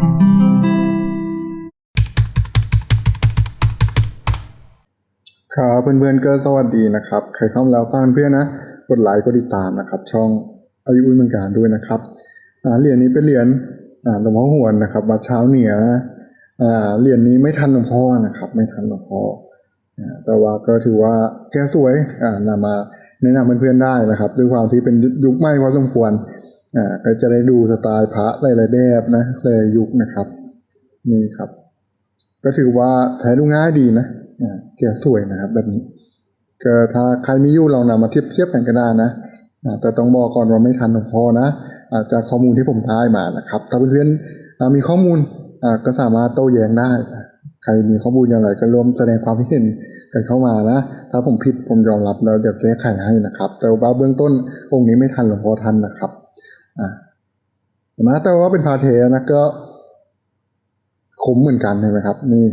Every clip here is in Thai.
ครับเพื่อนๆก็สวัสดีนะครับ ใครเข้ามาแล้วฟังเพื่อนนะ กดไลค์กดติดตามนะครับ ช่องอายุอุ้ยเมืองการด้วยนะครับเหรียญนี้เป็นเหรียญหลวงพ่อหวนนะครับวัดเช้าเหนือเหรียญนี้ไม่ทันหลวงพ่อนะครับ ไม่ทันหลวงพ่อแต่ว่าก็ถือว่าแกสวยอ่านำมาแนะนำเพื่อนๆได้นะครับ ด้วยความที่เป็นยุคใหม่พอสมควร อ่าก็จะได้ดูสไตล์พระหลายๆแบบนะหลายยุคนะครับ นี่ครับ ก็ถือว่าแท้ดูง่ายดีนะอ่าแกะสวยนะครับ แบบนี้ก็ถ้าใครมีอยู่ลองนำมาเทียบเทียบกันก็ได้นะอ่าแต่ต้องบอกก่อนว่าไม่ทันหลวงพ่อนะอาจจะข้อมูลที่ผมได้มานะครับ ถ้าเพื่อนๆมีข้อมูลอ่าก็สามารถโต้แย้งได้ ใครมีข้อมูลอย่างไรก็ร่วมแสดงความคิดเห็นกันเข้ามานะ ถ้าผมผิดผมยอมรับแล้วเดี๋ยวแก้ไขให้นะครับ แต่ว่าเบื้องต้นองค์นี้ไม่ทันหลวงพ่อทันนะครับ นะแต่ว่าเป็นพาเทนะก็คุ้มเหมือนกันเห็นไหมครับ นี่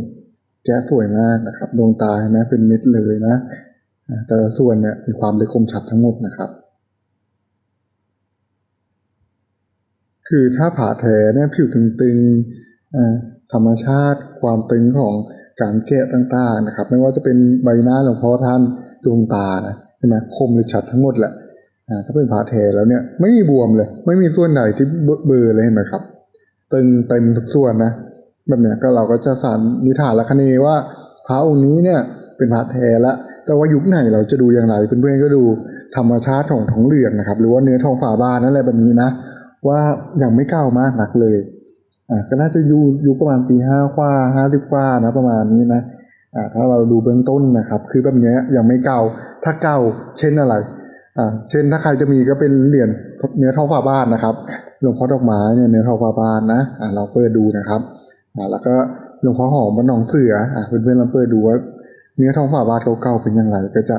แกสวยมากนะครับ ดวงตาเห็นไหมเป็นเม็ดเลยนะ แต่ละส่วนเนี่ยมีความได้คมชัดทั้งหมดนะครับ คือถ้าผ่าแท้เนี่ยผิวตึงๆธรรมชาติความตึงของการแกะต่างๆนะครับ ไม่ว่าจะเป็นใบหน้าหลวงพ่อท่านดวงตานะเห็นไหมคมเลยชัดทั้งหมดแหละ ถ้าเป็นผ่าแท้แล้วเนี่ยไม่มีบวมเลย ไม่มีส่วนไหนที่เบลอเลยเห็นไหมครับ ตึงเต็มทุกส่วนนะแบบเนี้ยก็เราก็จะสันนิฐานละคเนว่า พระองค์นี้เนี่ยเป็นพระแท้ละแต่ว่ายุคไหนเราจะดูอย่างไรเพื่อนๆก็ดูธรรมชาติของทองเหลืองนะครับ หรือว่าเนื้อทองฝาบานนั่นแหละแบบนี้นะว่ายังไม่เก่ามากหนักเลยอ่าก็น่าจะอยู่ยุคประมาณปีห้ากว่าห้าสิบกว่านะประมาณนี้นะอ่าถ้าเราดูเบื้องต้นนะครับ คือแบบเนี้ยยังไม่เก่าถ้าเก่าเช่นอะไร เช่นถ้าใครจะมีก็เป็นเหรียญเนื้อทองฝาบานนะครับหลวงพ่อดอกไม้เนี่ยเนื้อทองฝาบานนะอ่าเราเปิดดูนะครับอ่าแล้วก็หลวงพ่อหอมบ้านหนองเสืออ่าเพื่อนๆลองเปิดดูว่าเนื้อทองฝาบาทเก่าๆเป็นอย่างไรก็จะ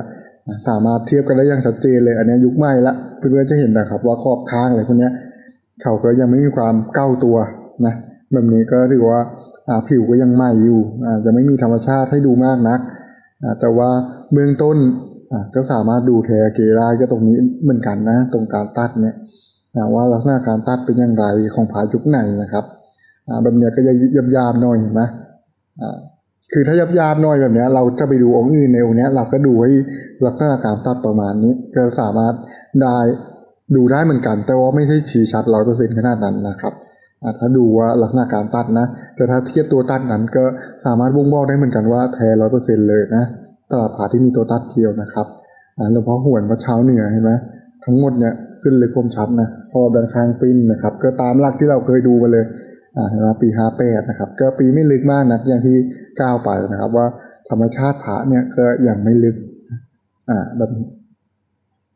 สามารถเทียบกันได้อย่างชัดเจนเลย อันนี้ยุคใหม่ละเพื่อนๆจะเห็นนะครับ ว่าขอบข้างอะไรพวกนี้เขาก็ยังไม่มีความเก้าตัวนะแบบนี้ก็ถือว่าอ่าผิวก็ยังใหม่อยู่อ่ายังไม่มีธรรมชาติให้ดูมากนักอ่าแต่ว่าเบื้องต้น ก็สามารถดูแทเกได้ก็ตรงนี้เหมือนกันนะ ตรงการตัดเนี่ยว่าลักษณะการตัดเป็นอย่างไรของผายุคไหนนะครับอ่าแบบเนี้ยก็จะยับยามหน่อยเห็นไหมอ่าคือถ้ายับยามหน่อยแบบเนี้ยเราจะไปดูองค์อื่นในองค์เนี้ยเราก็ดูให้ลักษณะการตัดประมาณนี้ ก็สามารถได้ดูได้เหมือนกัน แต่ว่าไม่ใช่ชี้ชัดร้อยเปอร์เซ็นต์ขนาดนั้นนะครับอ่าถ้าดูว่าลักษณะการตัดนะ แต่ถ้าเทียบตัวตัดนั้นก็สามารถบ่งบอกได้เหมือนกันว่าแท้ร้อยเปอร์เซ็นต์เลยนะ ตลาดผาที่มีตัวตัดเทียวนะครับอ่าหลวงพ่อหวนวัดเช้าเหนือเห็นไหมทั้งหมดเนี่ยขึ้นเลยคมชัดนะพอด้านข้างปิ้นนะครับ ก็ตามหลักที่เราเคยดูมาเลยอ่าเห็นไหมปีห้าแปดนะครับ ก็ปีไม่ลึกมากนักอย่างที่ก้าวไปนะครับ ว่าธรรมชาติพระเนี่ยก็ยังไม่ลึกอ่าแบบนี้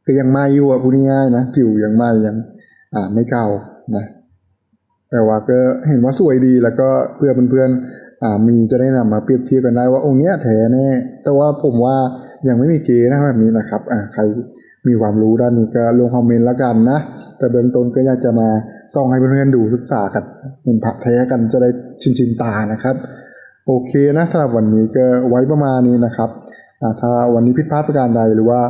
ก็ยังไม่อยู่อะพูดง่ายๆนะผิวยังไม่ยังอ่าไม่เก่านะแต่ว่าก็เห็นว่าสวยดีแล้วก็เพื่อเพื่อนๆ มีจะได้นำมาเปรียบเทียบกันได้ว่าองค์เนี้ยแท้แน่แต่ว่าผมว่ายังไม่มีเกณฑ์นะแบบนี้นะครับอ่าใครมีความรู้ด้านนี้ก็ลงคอมเมนต์แล้วกันนะ แต่เบื้องต้นก็อยากจะมาส่องให้เพื่อนๆดูศึกษากันเห็นพระแท้กันจะได้ชินชินตานะครับ โอเคนะสำหรับวันนี้ก็ไว้ประมาณนี้นะครับอ่าถ้าวันนี้ผิดพลาดประการใดหรือว่า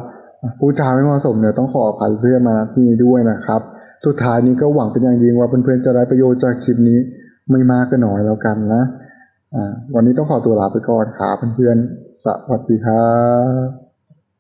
ผู้จาไม่เหมาะสมเนี่ยต้องขออภัยเพื่อนมาที่นี้ด้วยนะครับ สุดท้ายนี้ก็หวังเป็นอย่างยิ่งว่าเพื่อนๆจะได้ประโยชน์จากคลิปนี้ไม่มากก็น้อยแล้วกันนะ วันนี้ต้องขอตัวลาไปก่อนครับเพื่อนๆ สวัสดีครับ